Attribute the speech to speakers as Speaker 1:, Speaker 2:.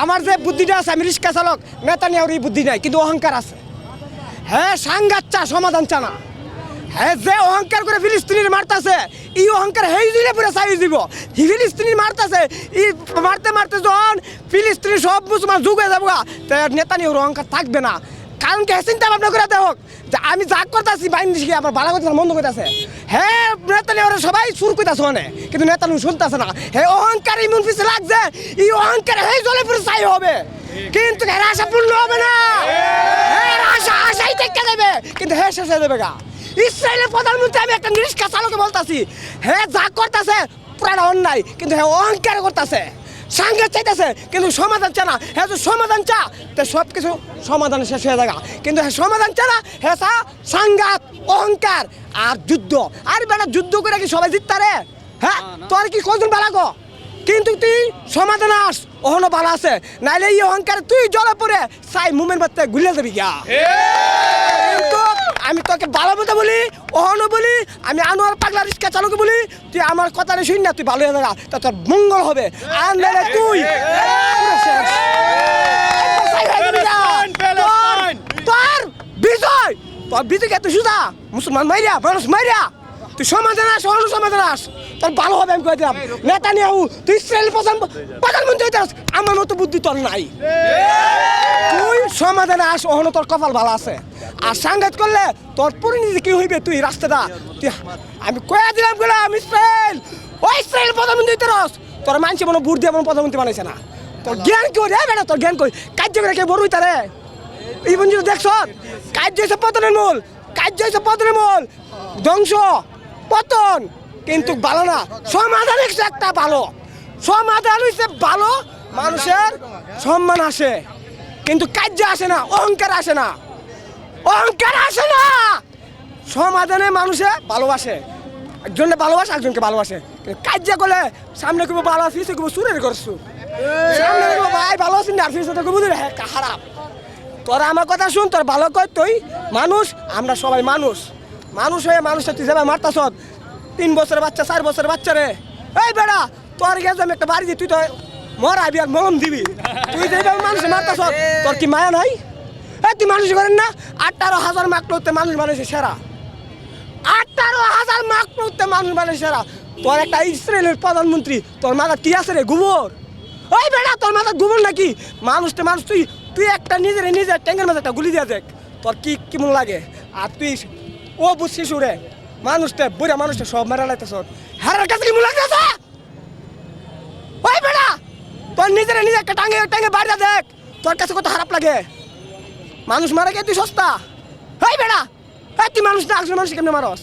Speaker 1: আমার যে বুদ্ধিটা আছে, আমি রিক্সা চালক নেতা আর এই বুদ্ধি নাই, কিন্তু অহংকার আছে। হ্যাঁ সাংঘাত চা সমাধান চা না হ্যাঁ যে অহংকার করে ফিলিস্তিনির মারতেছে ই অহংকার হেই দিলে পুরো চাই দিব। ফিলিস্তিনির মারতেছে ই মারতে মারতে যখন ফিলিস্তিনি সব মুসলমান যুগে যাব নেতানি নেতা নিয়ে অহংকার থাকবে না। কারণ কে চিন্তা ভাবনা করে দেখো আমি যা করতেছি বাইন দিকে আবার ভালো করতে মন্দ করতেছে হ্যাঁ নেতা ওরা সবাই সুর করতেছে মানে। কিন্তু নেতা শুনতেছে না। হে অহংকার ইমন পিছে লাগছে। এই অহংকার হেই জলে পুরো চাই হবে। কিন্তু এর আশা পূর্ণ হবে না। আশা আশাই থেকে দেবে। কিন্তু হ্যাঁ শেষ হয়ে দেবে গা। ইসরায়েলের প্রধানমন্ত্রী আমি একটা নিষ্কা চালকে বলতাছি। হ্যাঁ যা করতেছে পুরাটা অন্যায়। কিন্তু হ্যাঁ অহংকার করতেছে। সাংঘাত চাইতেছে কিন্তু সমাধান চা না। হ্যাঁ তো সমাধান চা তো সব কিছু সমাধান শেষ হয়ে যাগা কিন্তু হ্যাঁ সমাধান চা না হ্যাঁ সাংঘাত অহংকার আর যুদ্ধ। আর বেটা যুদ্ধ করে কি সবাই জিততারে হ্যাঁ তোর কি কজন বালাগো কিন্তু তুই সমাধান আস অহনো ভালো আছে। নাইলে এই অহংকার তুই জলে পড়ে সাই মুমেন্ট বাচ্চা গুলিয়ে দেবি গিয়া। কিন্তু আমি তোকে ভালো মতো বলি অহনো বলি আমি আনোয়ার পাগলা রিক্সা চালকে বলি, তুই আমার কথা শুন না, তুই ভালো হয়ে তা তোর মঙ্গল হবে। আর তুই। তোর- বিজয়। তোর বিজয় এত সুদা। মুসলমান মাইরিয়া মানুষ মাইরিয়া তুই সমাধান আস অন্য সমাধান আস তোর ভালো হবে, আমি কয়ে দিলাম। নেতা নিয়ে তুই ইসরায়েল প্রধান প্রধানমন্ত্রী হইতে। আমার মতো বুদ্ধি তোর নাই। তুই সমাধানে আস অহনো তোর কপাল ভালো আছে। আর সাংঘাত করলে তোর পরিণতি কি হইবে তুই রাস্তাটা? তুই আমি কয়ে দিলাম গেলাম ইসরায়েল। ও ইসরায়েল প্রধানমন্ত্রী রস। তোর মানছে মনে বুট দিয়ে মনে প্রধানমন্ত্রী বানাইছে না। তোর জ্ঞান কই রে বেটা, তোর জ্ঞান কই? কার্য করে কে বড় হইতারে এই বন্ধু দেখছ কার্য হয়েছে পতনের মূল। কার্য হয়েছে পতনের মূল। ধ্বংস, পতন। কিন্তু ভালো না। সমাধান হচ্ছে একটা ভালো। সমাধান হচ্ছে ভালো, মানুষের সম্মান আসে। কিন্তু কার্য আসে না, অহংকার আসে না। অহংকার আসে না। সমাধানে মানুষে ভালোবাসে। একজনকে ভালোবাসে একজনকে ভালোবাসে। কার্য করলে সামনে করব ভালো ফিসে করব সুরের করছু সামনে ভাই ভালো আছেন না ফিসে তো বুঝলি হ্যাঁ খারাপ তোরা আমার কথা শুন তোর ভালো কর তুই মানুষ আমরা সবাই মানুষ। মানুষ হয়ে মানুষের তুই যাবে মারতাস তিন বছরের বাচ্চা চার বছরের বাচ্চা রে। এই বেড়া তোর গেছে আমি একটা বাড়ি দিই তুই তো মরাবি আর মরম দিবি। তুই যেভাবে মানুষ মারতাস তোর কি মায়া নাই? এই মানুষ করেন না আঠারো হাজার মাক করতে মানুষ মানুষের সেরা। আঠারো হাজার মাক করতে মানুষ মানুষ সেরা। তোর একটা ইসরায়েলের প্রধানমন্ত্রী, তোর মাথা কি আছে রে, গোবর? ওই বেড়া তোর মাথা গোবর নাকি? মানুষটা মানুষ তুই তুই একটা নিজের নিজের ট্যাঙ্কের মাঝে একটা গুলি দিয়ে দেখ। তোর কি কেমন লাগে? আর তুই ও বুঝছিস রে। মানুষটা, বুড়া মানুষটা সব মেরা লাইতেছ। হারার কাছে কেমন লাগতেছে? ওই বেড়া তোর নিজের নিজে একটা টাঙ্গে টাঙ্গে বাড়িতে দেখ। তোর কাছে কত খারাপ লাগে? মানুষ মারা গিয়ে তুই সস্তা। এই বেড়া তুই মানুষ না একজন মানুষ কেমনে মারস?